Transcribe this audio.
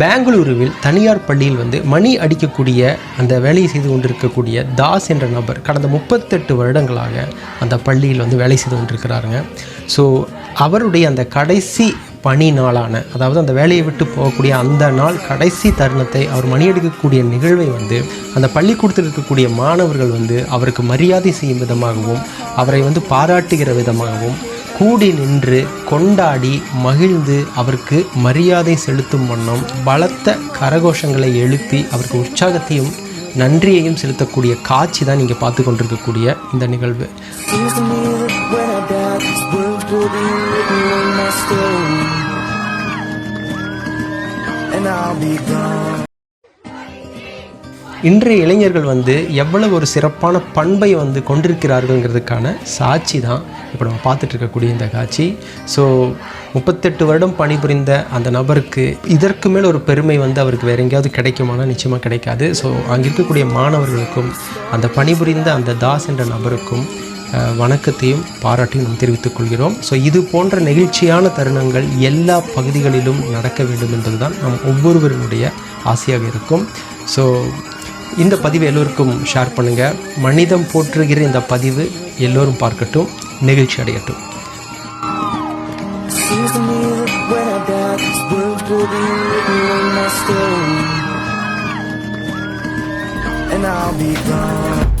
பெங்களூருவில் தனியார் பள்ளியில் வந்து மணி அடிக்கக்கூடிய அந்த வேலையை செய்து கொண்டிருக்கக்கூடிய தாஸ் என்ற நபர் கடந்த முப்பத்தெட்டு வருடங்களாக அந்த பள்ளியில் வந்து வேலை செய்து கொண்டிருக்கிறாருங்க. ஸோ அவருடைய அந்த கடைசி பணி நாளான அதாவது அந்த வேலையை விட்டு போகக்கூடிய அந்த நாள் கடைசி தருணத்தை அவர் மணி அடிக்கக்கூடிய நிகழ்வை வந்து அந்த பள்ளிக்கூடத்தில் இருக்கக்கூடிய மாணவர்கள் வந்து அவருக்கு மரியாதை செய்யும் விதமாகவும் அவரை வந்து பாராட்டுகிற விதமாகவும் கூடி நின்று கொண்டாடி மகிழ்ந்து அவருக்கு மரியாதை செலுத்தும் வண்ணம் பலத்த கரகோஷங்களை எழுப்பி அவருக்கு உற்சாகத்தையும் நன்றியையும் செலுத்தக்கூடிய காட்சி தான் நீங்கள் பார்த்து கொண்டிருக்கக்கூடிய இந்த நிகழ்வு And I'll be gone. இன்றைய இளைஞர்கள் வந்து எவ்வளவு ஒரு சிறப்பான பண்பை வந்து கொண்டிருக்கிறார்கள்ங்கிறதுக்கான சாட்சி தான் இப்போ நம்ம பார்த்துட்டு இருக்கக்கூடிய இந்த காட்சி. ஸோ முப்பத்தெட்டு வருடம் பணிபுரிந்த அந்த நபருக்கு இதற்கு மேல் ஒரு பெருமை வந்து அவருக்கு வேற எங்கேயாவது கிடைக்குமானா நிச்சயமாக கிடைக்காது. ஸோ அங்கே இருக்கக்கூடிய மாணவர்களுக்கும் அந்த பணிபுரிந்த அந்த தாஸ் என்ற நபருக்கும் வணக்கத்தையும் பாராட்டையும் நாம் தெரிவித்துக் கொள்கிறோம். ஸோ இது போன்ற நெகிழ்ச்சியான தருணங்கள் எல்லா பகுதிகளிலும் நடக்க வேண்டும் என்பதுதான் நம் ஒவ்வொருவருடைய ஆசையாக இருக்கும். ஸோ இந்த பதிவு எல்லோருக்கும் ஷேர் பண்ணுங்கள் மனிதம் போற்றுகிற இந்த பதிவு எல்லோரும் பார்க்கட்டும் நெகிழ்ச்சி அடையட்டும் And I'll be gone